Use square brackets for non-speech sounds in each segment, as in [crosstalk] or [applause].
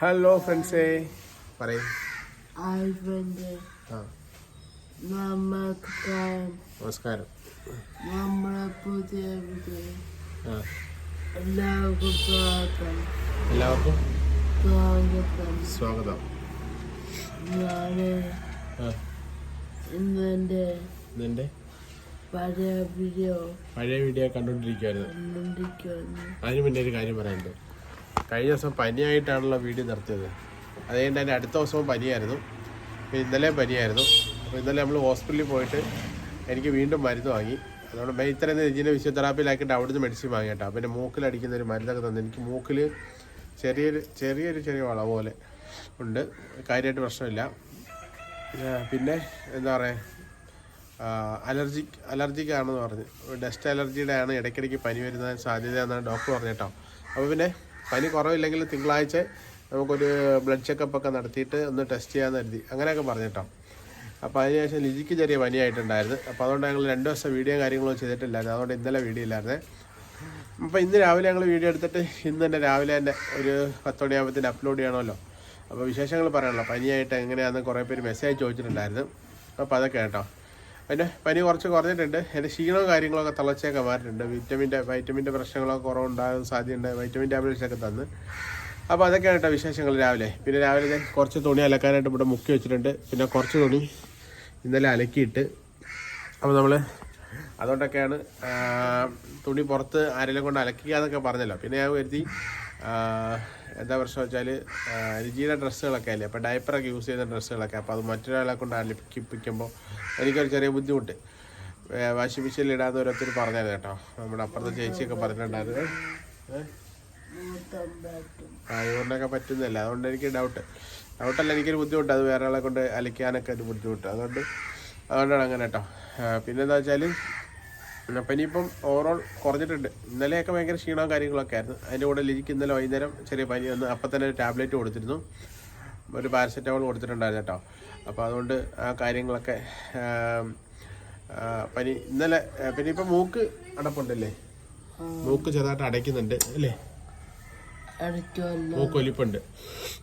Hello ഫ്രണ്ട്സേ പറയും. നമസ്കാരം. നമ്മളെ പുതിയ എല്ലാവർക്കും സ്വാഗതം. എല്ലാവർക്കും സ്വാഗതം. സ്വാഗതം. പഴയ വീഡിയോ പഴയ വീഡിയോ കണ്ടുകൊണ്ടിരിക്കുവായിരുന്നു കണ്ടിരിക്കുന്നു അതിന് മുന്നേ ഒരു കാര്യം പറയാനുണ്ട്. കഴിഞ്ഞ ദിവസം പനിയായിട്ടാണല്ലോ വീഡിയോ നിർത്തിയത്. അതുകൊണ്ട് തന്നെ അടുത്ത ദിവസവും പനിയായിരുന്നു. അപ്പോൾ ഇന്നലെ പനിയായിരുന്നു. അപ്പോൾ ഇന്നലെ നമ്മൾ ഹോസ്പിറ്റലിൽ പോയിട്ട് എനിക്ക് വീണ്ടും മരുന്ന് വാങ്ങി. അതുകൊണ്ട് മെയ്ത്തരം ഇതിനെ ഫിസിയോതെറാപ്പിയിലാക്കിയിട്ട് അവിടുന്ന് മെഡിസിൻ വാങ്ങി കേട്ടോ. പിന്നെ മൂക്കിലടിക്കുന്ന ഒരു മരുന്നൊക്കെ തന്നെ. എനിക്ക് മൂക്കിൽ ചെറിയൊരു ചെറിയൊരു ചെറിയ വള പോലെ ഉണ്ട്. കാര്യമായിട്ട് പ്രശ്നമില്ല. പിന്നെ എന്താ പറയുക അലർജി അലർജിക് ആണെന്ന് പറഞ്ഞു. ഡസ്റ്റ് അലർജിയുടെ ആണ് ഇടയ്ക്കിടയ്ക്ക് പനി വരുന്ന സാധ്യത എന്നാണ് ഡോക്ടർ പറഞ്ഞു കേട്ടോ. അപ്പോൾ പിന്നെ പനി കുറവില്ലെങ്കിൽ തിങ്കളാഴ്ച നമുക്കൊരു ബ്ലഡ് ചെക്കപ്പ് ഒക്കെ നടത്തിയിട്ട് ഒന്ന് ടെസ്റ്റ് ചെയ്യാമെന്ന് കരുതി. അങ്ങനെയൊക്കെ പറഞ്ഞിട്ടോ അപ്പോൾ അതിനുശേഷം ലിജിക്ക് ചെറിയ പനിയായിട്ടുണ്ടായിരുന്നു. അപ്പോൾ അതുകൊണ്ട് ഞങ്ങൾ രണ്ട് ദിവസം വീഡിയോ കാര്യങ്ങളൊന്നും ചെയ്തിട്ടില്ലായിരുന്നു. അതുകൊണ്ട് ഇന്നലെ വീഡിയോ ഇല്ലായിരുന്നേ. അപ്പോൾ ഇന്ന് രാവിലെ ഞങ്ങൾ വീഡിയോ എടുത്തിട്ട് ഇന്ന് തന്നെ രാവിലെ തന്നെ ഒരു പത്ത് മണിയാകുമ്പോഴത്തേന് അപ്ലോഡ് ചെയ്യണമല്ലോ. അപ്പോൾ വിശേഷങ്ങൾ പറയണല്ലോ പനിയായിട്ട് എങ്ങനെയാണെന്ന് കുറേ പേര് മെസ്സേജ് ചോദിച്ചിട്ടുണ്ടായിരുന്നു. അപ്പോൾ അതൊക്കെ കേട്ടോ പിന്നെ പനി കുറച്ച് കുറഞ്ഞിട്ടുണ്ട്. എന്റെ ക്ഷീണവും കാര്യങ്ങളൊക്കെ തിളച്ചൊക്കെ മാറിയിട്ടുണ്ട്. വിറ്റമിന്റെ വൈറ്റമിന്റെ പ്രശ്നങ്ങളൊക്കെ കുറവുണ്ടാകാൻ സാധ്യതയുണ്ട്. വൈറ്റമിൻ ടാബ്ലെറ്റ്സ് ഒക്കെ തന്ന്. അപ്പോൾ അതൊക്കെയാണ് കേട്ടോ വിശേഷങ്ങൾ രാവിലെ. പിന്നെ രാവിലെ ഞാൻ കുറച്ച് തുണി അലക്കാനായിട്ട് ഇവിടെ മുക്കി വെച്ചിട്ടുണ്ട്. പിന്നെ കുറച്ച് തുണി ഇന്നലെ അലക്കിയിട്ട്. അപ്പോൾ നമ്മൾ അതുകൊണ്ടൊക്കെയാണ് തുണി പുറത്ത് ആരെങ്കിലും കൊണ്ട് അലക്കുക എന്നൊക്കെ പറഞ്ഞല്ലോ. പിന്നെ ഞാൻ കരുതി എന്താ പ്രശ്നം വെച്ചാൽ രുചിയുടെ ഡ്രസ്സുകളൊക്കെ അല്ലേ? അപ്പോൾ ഡയപ്പറൊക്കെ യൂസ് ചെയ്യുന്ന ഡ്രസ്സുകളൊക്കെ. അപ്പോൾ അത് മറ്റൊരാളെ കൊണ്ട് അലിപ്പിക്കുമ്പോൾ എനിക്കൊരു ചെറിയ ബുദ്ധിമുട്ട്. വാഷിംഗ് മെഷീനിൽ ഇടാതെ ഓരോരുത്തർ പറഞ്ഞായിരുന്നു കേട്ടോ. നമ്മുടെ അപ്പുറത്തെ ചേച്ചിയൊക്കെ പറഞ്ഞിട്ടുണ്ടായിരുന്നു. ആ, അതുകൊണ്ടൊക്കെ പറ്റുന്നില്ല അതുകൊണ്ട് എനിക്ക് ഡൗട്ട് ഡൗട്ടല്ല എനിക്കൊരു ബുദ്ധിമുട്ട്. അത് വേറെ ആളെ കൊണ്ട് അലക്കാനൊക്കെ ഒരു ബുദ്ധിമുട്ട്. അതുകൊണ്ട് അതുകൊണ്ടാണ് അങ്ങനെ കേട്ടോ. പിന്നെന്താ വെച്ചാൽ അപ്പം ഇനിയിപ്പം ഓവറോൾ കുറഞ്ഞിട്ടുണ്ട്. ഇന്നലെയൊക്കെ ഭയങ്കര ക്ഷീണവും കാര്യങ്ങളൊക്കെ ആയിരുന്നു. അതിന്റെ കൂടെ ലിജിക്ക് ഇന്നലെ വൈകുന്നേരം ചെറിയ പനി വന്ന് അപ്പം തന്നെ ഒരു ടാബ്ലറ്റ് കൊടുത്തിരുന്നു. ഒരു പാരസെറ്റമോൾ കൊടുത്തിട്ടുണ്ടായിരുന്നു കേട്ടോ. അപ്പോൾ അതുകൊണ്ട് ആ കാര്യങ്ങളൊക്കെ പനി ഇന്നലെ പിന്നെ ഇപ്പം മൂക്ക് അടപ്പുണ്ടല്ലേ? മൂക്ക് ചെറുതായിട്ട് അടയ്ക്കുന്നുണ്ട് അല്ലേ? മൂക്കൊലിപ്പുണ്ട്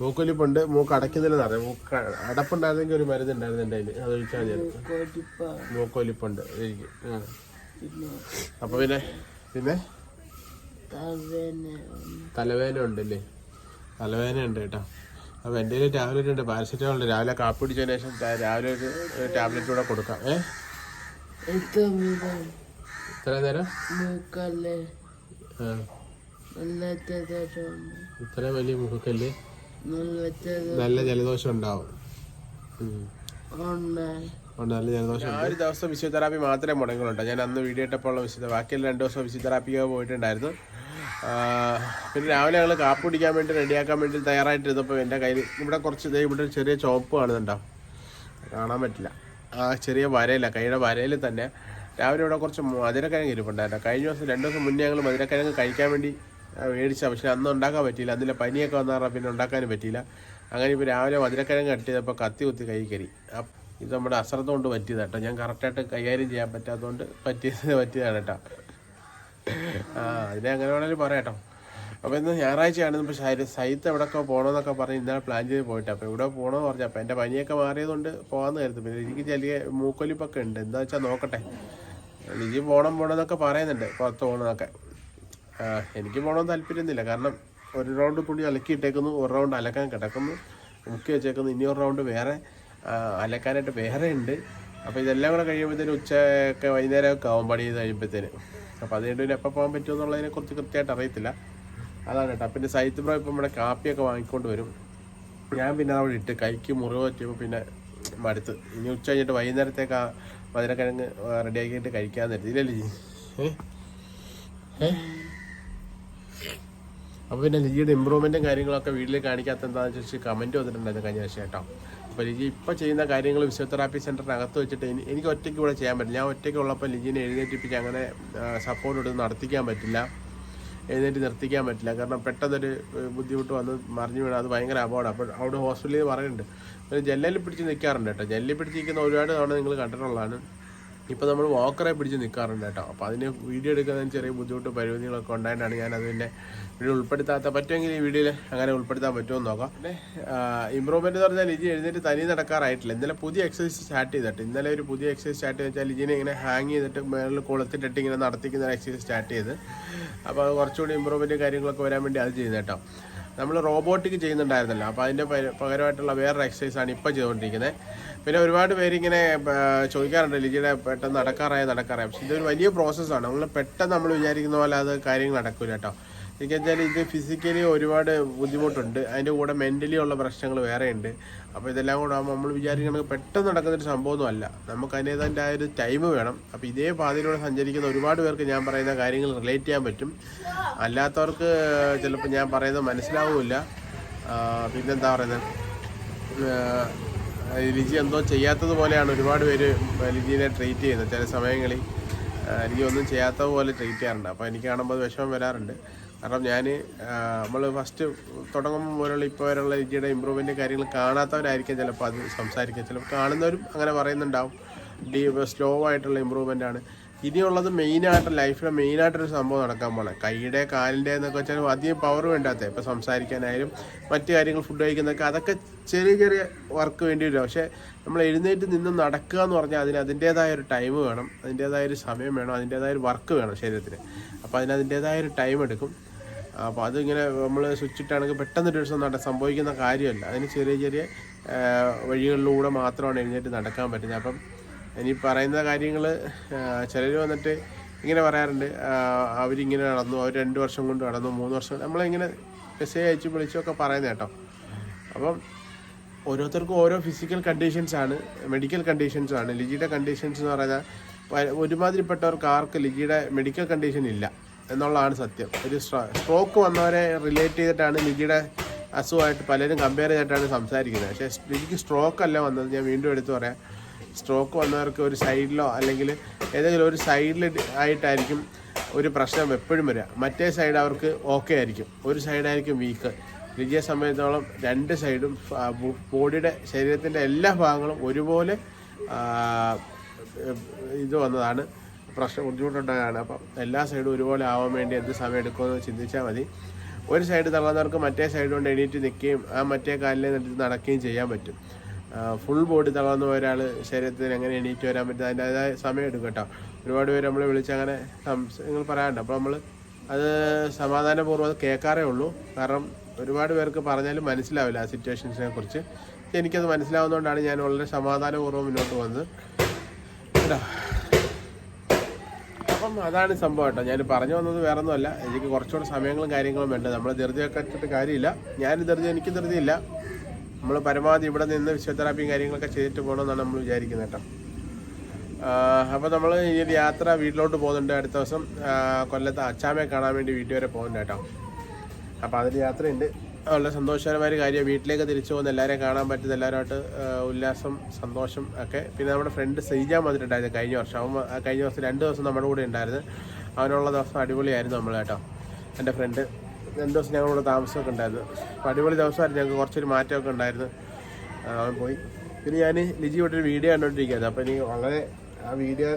മൂക്കൊലിപ്പുണ്ട് മൂക്ക് അടയ്ക്കുന്നില്ലെന്ന് അറിയാം. മൂക്ക് അടപ്പുണ്ടായിരുന്നെങ്കിൽ ഒരു മരുന്ന് ഉണ്ടായിരുന്നു എന്റെ അതിൽ അത് ഒഴിച്ചാൽ മൂക്കൊലിപ്പുണ്ട് എനിക്ക് ആ. അപ്പോൾ പിന്നെ പിന്നെ? തലവേദന. ഉണ്ടല്ലേ? തലവേദന ഉണ്ട് കേട്ടോ. അപ്പോൾ എന്റെ കയ്യിൽ ടാബ്ലറ്റ് ഉണ്ട് പാരസെറ്റമോൾ ഉണ്ട് രാവിലെ കാപ്പി കുടിച്ചതിന് ശേഷം രാവിലെ ഒരു ടാബ്ലറ്റ് കൂടെ കൊടുക്കാം. ഏ? ഇത്ര നേരം? ഇത്ര വലിയ മുഖക്കല്ലേ നല്ല ജലദോഷം ഉണ്ടാവും. ഒരു ദിവസം ഫിസിയോതെറാപ്പി മാത്രമേ മുടങ്ങുള്ളൂ. ഞാൻ അന്ന് വീഡിയോ ഇട്ടപ്പോൾ വിശുദ്ധ ബാക്കിയുള്ള രണ്ട് ദിവസം ഫിസിയോതെറാപ്പിക്ക് പോയിട്ടുണ്ടായിരുന്നു. പിന്നെ രാവിലെ ഞങ്ങൾ കാപ്പ് കുടിക്കാൻ വേണ്ടി റെഡിയാക്കാൻ വേണ്ടി തയ്യാറായിട്ടിരുന്നപ്പോൾ എന്റെ കയ്യിൽ ഇവിടെ കുറച്ച് ഇവിടെ ഒരു ചെറിയ ചോപ്പ് കാണുന്നുണ്ടാവും കാണാൻ പറ്റില്ല. ആ ചെറിയ വരയില്ല കൈയുടെ വരയിൽ തന്നെ രാവിലെ ഇവിടെ കുറച്ച് മധുരക്കിഴങ്ങ് ഇരിപ്പുണ്ടായിരുന്നു. കഴിഞ്ഞ ദിവസം രണ്ട് ദിവസം മുന്നേ ഞങ്ങൾ മധുരക്കിഴങ്ങ് കഴിക്കാൻ വേണ്ടി മേടിച്ച പക്ഷേ അന്ന് ഉണ്ടാക്കാൻ പറ്റിയില്ല. അന്നില്ല പനിയൊക്കെ വന്നാറാ പിന്നെ ഉണ്ടാക്കാനും പറ്റിയില്ല. അങ്ങനെ ഇപ്പോൾ രാവിലെ മധുരക്കിഴങ്ങ് കട്ട് ചെയ്തപ്പോൾ കത്തി കുത്തി കൈ കരി ഇത് നമ്മുടെ അശ്രദ്ധ കൊണ്ട് പറ്റിയതാണ് കേട്ടോ. ഞാൻ കറക്റ്റായിട്ട് കൈകാര്യം ചെയ്യാൻ പറ്റാത്തതുകൊണ്ട് പറ്റിയത് [laughs] പറ്റിയതാണ് കേട്ടോ. ആ അതിനെ അങ്ങനെ വേണമെങ്കിൽ പറയാട്ടോ അപ്പോൾ ഇന്ന് ഞായറാഴ്ചയാണ് ഇപ്പോൾ ശരി സൈത്ത് എവിടെയൊക്കെ പോകണമെന്നൊക്കെ പറഞ്ഞ് ഇന്നലെ പ്ലാൻ ചെയ്ത് പോയിട്ട്. അപ്പോൾ ഇവിടെ പോകണമെന്ന് പറഞ്ഞു. അപ്പോൾ എന്റെ പനിയൊക്കെ മാറിയതുകൊണ്ട് പോകാമെന്ന് കരുതും. പിന്നെ എനിക്ക് ചെറിയ മൂക്കൊലിപ്പൊക്കെ ഉണ്ട്. എന്താ വെച്ചാൽ നോക്കട്ടെ. ലിജി പോകണം പോകണമെന്നൊക്കെ പറയുന്നുണ്ട്. പുറത്ത് പോകണമെന്നൊക്കെ എനിക്ക് പോകണമെന്ന് താല്പര്യമൊന്നുമില്ല കാരണം ഒരു റൗണ്ട് തുണി അലക്കിയിട്ടേക്കുന്നു. ഒരു റൗണ്ട് അലക്കാൻ കിടക്കുന്നു. മുക്കി വെച്ചേക്കുന്നു. ഇനി ഒരു റൗണ്ട് വേറെ. അലക്കാനായിട്ട് വേറെ ഉണ്ട് അപ്പോൾ ഇതെല്ലാം കൂടെ കഴിയുമ്പോഴത്തേന് ഉച്ചയൊക്കെ വൈകുന്നേരമൊക്കെ ആവും പണി ചെയ്ത് കഴിയുമ്പോഴത്തേന്. അപ്പോൾ അതുകൊണ്ട് പിന്നെ എപ്പോൾ പോകാൻ പറ്റുമോ എന്നുള്ളതിനെ കുറിച്ച് കൃത്യമായിട്ട് അറിയത്തില്ല. അതാണ് കേട്ടോ. പിന്നെ സൈത്ത് ബ്രോ ഇപ്പം ഇവിടെ കാപ്പിയൊക്കെ വാങ്ങിക്കൊണ്ട് വരും. ഞാൻ പിന്നെ അവിടെ ഇട്ട് കൈക്ക് മുറിവ് പറ്റിയപ്പോൾ പിന്നെ മടുത്ത്. ഇനി ഉച്ച കഴിഞ്ഞിട്ട് വൈകുന്നേരത്തേക്ക് ആ മധുരക്കിഴങ്ങ് റെഡിയാക്കിയിട്ട്? ഏ? ഏ? അപ്പോൾ പിന്നെ ലിജിയുടെ ഇമ്പ്രൂവ്മെന്റും കാര്യങ്ങളൊക്കെ വീട്ടിൽ കാണിക്കാത്ത എന്താണെന്ന് വെച്ചാൽ കമന്റ് വന്നിട്ടുണ്ടായിരുന്നു കഴിഞ്ഞ ആഴ്ച കേട്ടോ. അപ്പോൾ ലിജി ഇപ്പോൾ ചെയ്യുന്ന കാര്യങ്ങൾ ഫിസിയോതെറാപ്പി സെന്ററിനകത്ത് വെച്ചിട്ട് എനിക്ക് ഒറ്റയ്ക്ക് ഇവിടെ ചെയ്യാൻ പറ്റില്ല. ഞാൻ ഒറ്റയ്ക്ക് ഉള്ളപ്പോൾ ലിജിനെ എഴുന്നേറ്റിപ്പിച്ച് അങ്ങനെ സപ്പോർട്ട് എടുത്ത് നടത്തിക്കാൻ പറ്റില്ല. എഴുന്നേറ്റ് നിർത്തിക്കാൻ പറ്റില്ല. കാരണം പെട്ടെന്നൊരു ബുദ്ധിമുട്ട് വന്ന് മറിഞ്ഞു വീണാൽ അത് ഭയങ്കര അപകടം. അപ്പോൾ അവിടെ ഹോസ്പിറ്റലിൽ പറയുന്നുണ്ട്. പിന്നെ ജെല്ലിൽ പിടിച്ച് നിൽക്കാറുണ്ട് കേട്ടോ. ജെല്ലിൽ പിടിച്ച് നിൽക്കുന്ന ഒരുപാട് തവണ നിങ്ങൾ കണ്ടിട്ടുള്ളതാണ്. ഇപ്പോൾ നമ്മൾ വാക്കറെ പിടിച്ച് നിൽക്കാറുണ്ട് കേട്ടോ. അപ്പോൾ അതിന് വീഡിയോ എടുക്കുന്നതിന് ചെറിയ ബുദ്ധിമുട്ട് പരിമിതികളൊക്കെ ഉണ്ടായിട്ടാണ് ഞാൻ അതിന്റെ വീഡിയോ ഉൾപ്പെടുത്താത്ത പറ്റുമെങ്കിൽ ഈ വീഡിയോയിൽ അങ്ങനെ ഉൾപ്പെടുത്താൻ പറ്റുമോ എന്ന് നോക്കാം. പിന്നെ ഇമ്പ്രൂവ്മെന്റ് എന്ന് പറഞ്ഞാൽ ലിജി എഴുന്നേറ്റ് തനി നടക്കാറായിട്ടില്ല. ഇന്നലെ പുതിയ എക്സസൈസ് സ്റ്റാർട്ട് ചെയ്തിട്ട് ഇന്നലെ ഒരു പുതിയ എക്സസൈസ് സ്റ്റാർട്ട് ചെയ്ത് വെച്ചാൽ ലിജിനെ ഇങ്ങനെ ഹാങ് ചെയ്തിട്ട് മേളിൽ കൊളുത്തിട്ടിട്ട് ഇങ്ങനെ നടത്തിക്കുന്ന ഒരു എക്സസൈസ് സ്റ്റാർട്ട് ചെയ്ത്. അപ്പോൾ കുറച്ചുകൂടി ഇമ്പ്രൂവ്മെന്റ് കാര്യങ്ങളൊക്കെ വരാൻ വേണ്ടി അത് ചെയ്യുന്നത് കേട്ടോ. നമ്മൾ റോബോട്ടിക് ചെയ്യുന്നുണ്ടായിരുന്നല്ലോ. അപ്പോൾ അതിന്റെ പകരമായിട്ടുള്ള വേറൊരു എക്സസൈസാണ് ഇപ്പോൾ ചെയ്തുകൊണ്ടിരിക്കുന്നത്. പിന്നെ ഒരുപാട് പേര് ഇങ്ങനെ ചോദിക്കാറുണ്ട് ലിജിയുടെ പെട്ടെന്ന് നടക്കാറായ നടക്കാറായ? പക്ഷേ ഇതൊരു വലിയ പ്രോസസ്സാണ് നമ്മൾ പെട്ടെന്ന് നമ്മൾ വിചാരിക്കുന്ന പോലെ അത് കാര്യങ്ങൾ നടക്കില്ല കേട്ടോ. എനിക്ക് വെച്ചാൽ ഇത് ഫിസിക്കലി ഒരുപാട് ബുദ്ധിമുട്ടുണ്ട്. അതിന്റെ കൂടെ മെന്റലി ഉള്ള പ്രശ്നങ്ങൾ വേറെയുണ്ട്. അപ്പോൾ ഇതെല്ലാം കൂടെ ആകുമ്പോൾ നമ്മൾ വിചാരിക്കുന്നത് പെട്ടെന്ന് നടക്കുന്നൊരു സംഭവമൊന്നും അല്ല നമുക്ക് അതിന്റെതായ ഒരു ടൈം വേണം. അപ്പോൾ ഇതേ പാതയിലൂടെ സഞ്ചരിക്കുന്ന ഒരുപാട് പേർക്ക് ഞാൻ പറയുന്ന കാര്യങ്ങൾ റിലേറ്റ് ചെയ്യാൻ പറ്റും. അല്ലാത്തവർക്ക് ചിലപ്പോൾ ഞാൻ പറയുന്നത് മനസ്സിലാവില്ല പിന്നെന്താ പറയുന്നത്? ലിജി എന്തോ ചെയ്യാത്തത് പോലെയാണ് ഒരുപാട് പേര് ലിജിനെ ട്രീറ്റ് ചെയ്യുന്നത്. ചില സമയങ്ങളിൽ ലിജി ഒന്നും ചെയ്യാത്തത് പോലെ ട്രീറ്റ് ചെയ്യാറുണ്ട്. അപ്പോൾ എനിക്ക് കാണുമ്പോൾ അത് വിഷമം വരാറുണ്ട്. കാരണം ഞാൻ നമ്മൾ ഫസ്റ്റ് തുടങ്ങുമ്പോൾ പോലുള്ള ഇപ്പോൾ വരെയുള്ള ലിജിയുടെ ഇമ്പ്രൂവ്മെന്റ് കാര്യങ്ങൾ കാണാത്തവരായിരിക്കും ചിലപ്പോൾ അത് സംസാരിക്കുക. ചിലപ്പോൾ കാണുന്നവരും അങ്ങനെ പറയുന്നുണ്ടാവും. ഡീ സ്ലോ ആയിട്ടുള്ള ഇമ്പ്രൂവ്മെന്റ് ആണ്. ഇനിയുള്ളത് മെയിനായിട്ട് ലൈഫിലെ മെയിനായിട്ടൊരു സംഭവം നടക്കാൻ പോണേ. കൈയുടെ കാലിന്റെ എന്നൊക്കെ വെച്ചാൽ അധികം പവർ വേണ്ടാത്ത ഇപ്പോൾ സംസാരിക്കാനായാലും മറ്റു കാര്യങ്ങൾ ഫുഡ് കഴിക്കുന്നതൊക്കെ അതൊക്കെ ചെറിയ ചെറിയ വർക്ക് വേണ്ടി വരും പക്ഷേ നമ്മൾ എഴുന്നേറ്റ് നിന്ന് നടക്കുക എന്ന് പറഞ്ഞാൽ അതിന് അതിന്റേതായ ഒരു ടൈം വേണം അതിന്റേതായ ഒരു സമയം വേണം അതിന്റേതായ ഒരു വർക്ക് വേണം ശരീരത്തിന്. അപ്പോൾ അതിന് അതിന്റേതായ ഒരു ടൈം എടുക്കും. അപ്പോൾ അതിങ്ങനെ നമ്മൾ സ്വിച്ച് ഇട്ടാണെങ്കിൽ പെട്ടെന്ന് ഒരു ദിവസം നട സംഭവിക്കുന്ന കാര്യമല്ല. അതിന് ചെറിയ ചെറിയ വഴികളിലൂടെ മാത്രമാണ് എഴുന്നേറ്റ് നടക്കാൻ പറ്റുന്നത്. അപ്പം ഇനി പറയുന്ന കാര്യങ്ങൾ ചിലർ വന്നിട്ട് ഇങ്ങനെ പറയാറുണ്ട് അവരിങ്ങനെ നടന്നു അവർ രണ്ട് വർഷം കൊണ്ട് നടന്നു മൂന്ന് വർഷം നമ്മളിങ്ങനെ മെസ്സേജ് അയച്ചു വിളിച്ചൊക്കെ പറയുന്നത് കേട്ടോ. അപ്പം ഓരോരുത്തർക്കും ഓരോ ഫിസിക്കൽ കണ്ടീഷൻസ് ആണ് മെഡിക്കൽ കണ്ടീഷൻസ് ആണ്. ലിജിയുടെ കണ്ടീഷൻസ് എന്ന് പറഞ്ഞാൽ ഒരുമാതിരിപ്പെട്ടവർക്ക് ആർക്ക് ലിജിയുടെ മെഡിക്കൽ കണ്ടീഷൻ ഇല്ല എന്നുള്ളതാണ് സത്യം. ഒരു സ്ട്രോക്ക് വന്നവരെ റിലേറ്റ് ചെയ്തിട്ടാണ് ലിജിയുടെ അസുഖമായിട്ട് പലരും കമ്പയർ ചെയ്തിട്ടാണ് സംസാരിക്കുന്നത്. പക്ഷേ ലിജിക്ക് സ്ട്രോക്ക് അല്ല വന്നത്. ഞാൻ വീണ്ടും എടുത്തു പറയാം. സ്ട്രോക്ക് വന്നവർക്ക് ഒരു സൈഡിലോ അല്ലെങ്കിൽ ഏതെങ്കിലും ഒരു സൈഡിൽ ആയിട്ടായിരിക്കും ഒരു പ്രശ്നം എപ്പോഴും വരിക. മറ്റേ സൈഡ് അവർക്ക് ഓക്കെ ആയിരിക്കും. ഒരു സൈഡായിരിക്കും വീക്ക് ലിജിയെ സമയത്തോളം രണ്ട് സൈഡും ബോഡിയുടെ ശരീരത്തിന്റെ എല്ലാ ഭാഗങ്ങളും ഒരുപോലെ ഇത് വന്നതാണ്. പ്രശ്നം ബുദ്ധിമുട്ടുണ്ടായതാണ് അപ്പം എല്ലാ സൈഡും ഒരുപോലെ ആവാൻ വേണ്ടി എന്ത് സമയം എടുക്കുമെന്ന് ചിന്തിച്ചാൽ മതി. ഒരു സൈഡ് തളർന്നവർക്ക് മറ്റേ സൈഡ് കൊണ്ട് എണീറ്റ് നിൽക്കുകയും ആ മറ്റേ നിന്നിട്ട് നടക്കുകയും ചെയ്യാൻ പറ്റും. ഫുൾ ബോഡി തളർന്ന ഒരാൾ ശരീരത്തിന് എങ്ങനെ എണീറ്റ് വരാൻ പറ്റും അതിന്റെതായ സമയം എടുക്കും കേട്ടോ. ഒരുപാട് പേര് നമ്മളെ വിളിച്ച് അങ്ങനെ സംശയങ്ങൾ പറയാറുണ്ട്. അപ്പോൾ നമ്മൾ അത് സമാധാനപൂർവം അത് കേൾക്കാറേ ഉള്ളൂ. കാരണം ഒരുപാട് പേർക്ക് പറഞ്ഞാലും മനസ്സിലാവില്ല ആ സിറ്റുവേഷൻസിനെ കുറിച്ച്. എനിക്കത് മനസ്സിലാവുന്നതുകൊണ്ടാണ് ഞാൻ വളരെ സമാധാനപൂർവം മുന്നോട്ട് പോകുന്നത്. കേട്ടോ. അപ്പം അതാണ് സംഭവം കേട്ടോ. ഞാൻ പറഞ്ഞു വന്നത് വേറെ ഒന്നുമല്ല എനിക്ക് കുറച്ചുകൂടെ സമയങ്ങളും കാര്യങ്ങളും വേണ്ട. നമ്മൾ വെച്ചിട്ട് കാര്യമില്ല. ഞാൻ ധൃതി എനിക്ക് ധൃതിയില്ല. നമ്മൾ പരമാവധി ഇവിടെ നിന്ന് ഫിസിയോതെറാപ്പിയും കാര്യങ്ങളൊക്കെ ചെയ്തിട്ട് പോകണമെന്നാണ് നമ്മൾ വിചാരിക്കുന്നത് കേട്ടോ. അപ്പോൾ നമ്മൾ ഈ ഒരു യാത്ര വീട്ടിലോട്ട് പോകുന്നുണ്ട് അടുത്ത ദിവസം. കൊല്ലത്ത് അച്ചാമ്മയെ കാണാൻ വേണ്ടി വീട്ടിൽ വരെ പോകുന്നുണ്ട് കേട്ടോ. അപ്പോൾ അതിൽ യാത്രയുണ്ട്. വളരെ സന്തോഷകരമായ കാര്യം വീട്ടിലേക്ക് തിരിച്ചു പോകുന്ന എല്ലാവരെയും കാണാൻ പറ്റുന്ന എല്ലാവരുമായിട്ട് ഉല്ലാസം സന്തോഷം ഒക്കെ. പിന്നെ നമ്മുടെ ഫ്രണ്ട് സെയ്ജാൻ വന്നിട്ടുണ്ടായിരുന്നു കഴിഞ്ഞ വർഷം. അവൻ കഴിഞ്ഞ ദിവസം രണ്ട് ദിവസം നമ്മുടെ കൂടെ ഉണ്ടായിരുന്നു. അവനുള്ള ദിവസം അടിപൊളിയായിരുന്നു നമ്മൾ കേട്ടോ. എന്റെ ഫ്രണ്ട്. രണ്ട് ദിവസം ഞങ്ങളിവിടെ താമസമൊക്കെ ഉണ്ടായിരുന്നു. അടിപൊളി ദിവസമായിരുന്നു. ഞങ്ങൾക്ക് കുറച്ചൊരു മാറ്റമൊക്കെ ഉണ്ടായിരുന്നു. അവൻ പോയി. പിന്നെ ഞാൻ ലിജി വിട്ടൊരു വീഡിയോ കണ്ടുകൊണ്ടിരിക്കുകയായിരുന്നു അപ്പോൾ എനിക്ക് വളരെ ആ വീഡിയോ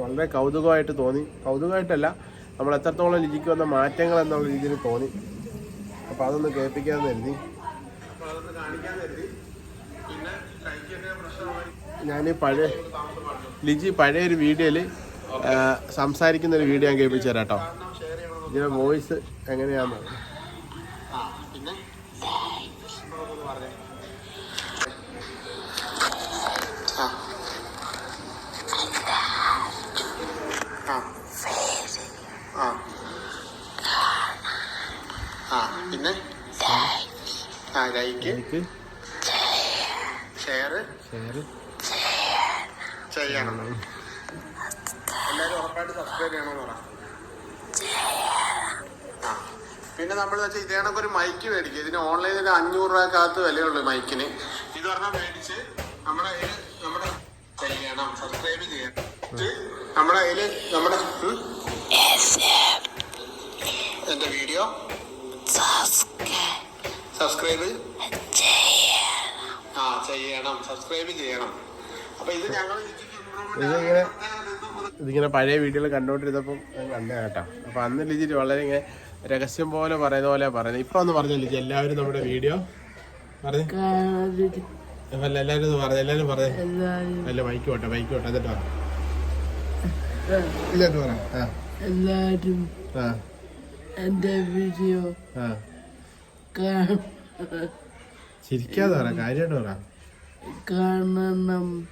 വളരെ കൗതുകമായിട്ട് തോന്നി. കൗതുകമായിട്ടല്ല നമ്മൾ എത്രത്തോളം ലിജിക്ക് വന്ന മാറ്റങ്ങൾ എന്നുള്ള രീതിയിൽ തോന്നി. അപ്പോൾ അതൊന്ന് കേൾപ്പിക്കാമെന്ന് കരുതി. ഞാൻ പഴയ ലിജി പഴയ ഒരു വീഡിയോയിൽ സംസാരിക്കുന്ന ഒരു വീഡിയോ ഞാൻ കേൾപ്പിച്ചു തരാം കേട്ടോ. ഇതിന്റെ വോയിസ് എങ്ങനെയാന്ന് ചെയ്യണം എല്ലാവരും ഉറപ്പായിട്ട് സബ്സ്ക്രൈബ് ചെയ്യണമെന്ന് പറ ആ പിന്നെ നമ്മൾ വെച്ചാൽ ഇതേ കണക്ക് ഒരു മൈക്ക് മേടിക്കും. ഇതിന് ഓൺലൈനിൽ അഞ്ഞൂറ് രൂപക്കകത്ത് വിലയുള്ളൂ മൈക്കിന് ഇത് പറഞ്ഞാൽ മേടിച്ച് നമ്മുടെ കയ്യിൽ നമ്മുടെ ചെയ്യണം സബ്സ്ക്രൈബ് ചെയ്യണം. നമ്മുടെ കയ്യിൽ നമ്മുടെ? എന്റെ വീഡിയോ സബ്സ്ക്രൈബ് ആ ചെയ്യണം. സബ്സ്ക്രൈബ് ചെയ്യണം. അപ്പൊ ഇത് ഞങ്ങൾ ഇതിങ്ങനെ ഇതിങ്ങനെ പഴയ വീഡിയോകൾ കണ്ടുകൊണ്ടിരുന്നപ്പം ഞാൻ കണ്ടേ കേട്ടോ. അപ്പോൾ അന്ന് ലിജിറ്റ് വളരെ ഇങ്ങനെ രഹസ്യം പോലെ പറയുന്ന പോലെ പറയുന്നത്. ഇപ്പൊ ഒന്ന് പറഞ്ഞു എല്ലാവരും നമ്മുടെ വീഡിയോ. പറഞ്ഞു. ഒന്ന് പറഞ്ഞു എല്ലാരും പറഞ്ഞു. അല്ല ബൈക്ക് പോട്ടെ ബൈക്ക് പോട്ടെ എന്നിട്ട് പറ. ഇതൊക്കെ പറ. ആ. എന്റെ വീഡിയോ ചിരിക്കാതെ പറ കാര്യമായിട്ട് പറ. കാണണം.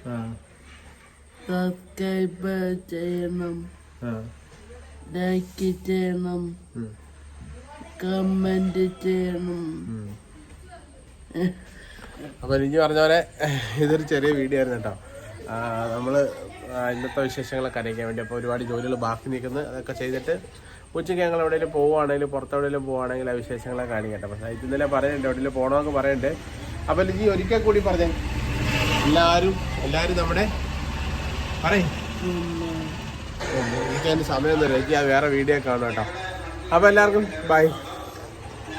സബ്സ്ക്രൈബ് ചെയ്യണം. ലൈക്ക് ചെയ്യണം. ഉം, കമന്റ് ചെയ്യണം. അപ്പൊ അപ്പോൾ എനിക്ക് പറഞ്ഞ പോലെ ഇതൊരു ചെറിയ വീഡിയോ ആയിരുന്നു കേട്ടോ. നമ്മൾ ഇന്നത്തെ വിശേഷങ്ങളൊക്കെ അറിയിക്കാൻ വേണ്ടി അപ്പോൾ ഒരുപാട് ജോലികൾ ബാക്കി നിൽക്കുന്നു. അതൊക്കെ ചെയ്തിട്ട് ഉച്ചയ്ക്ക് ഞങ്ങൾ എവിടെയെങ്കിലും പോവുകയാണെങ്കിലും പുറത്തെവിടെയെങ്കിലും പോവുകയാണെങ്കിൽ ആ വിശേഷങ്ങളെ കാണിക്കട്ടെ. പക്ഷേ ഇത് ഇന്നലെ പറയുന്നുണ്ട് എവിടെയെങ്കിലും പോകണമെന്ന് പറയുന്നുണ്ട്. അപ്പോൾ ലിജി ഒരിക്കൽ കൂടി പറഞ്ഞേ. എല്ലാവരും എല്ലാവരും നമ്മുടെ പറയും. എനിക്ക് അതിന് സമയമൊന്നുമില്ല എനിക്ക് ആ വേറെ വീഡിയോ കാണാം കേട്ടോ. അപ്പോൾ എല്ലാവർക്കും ബൈ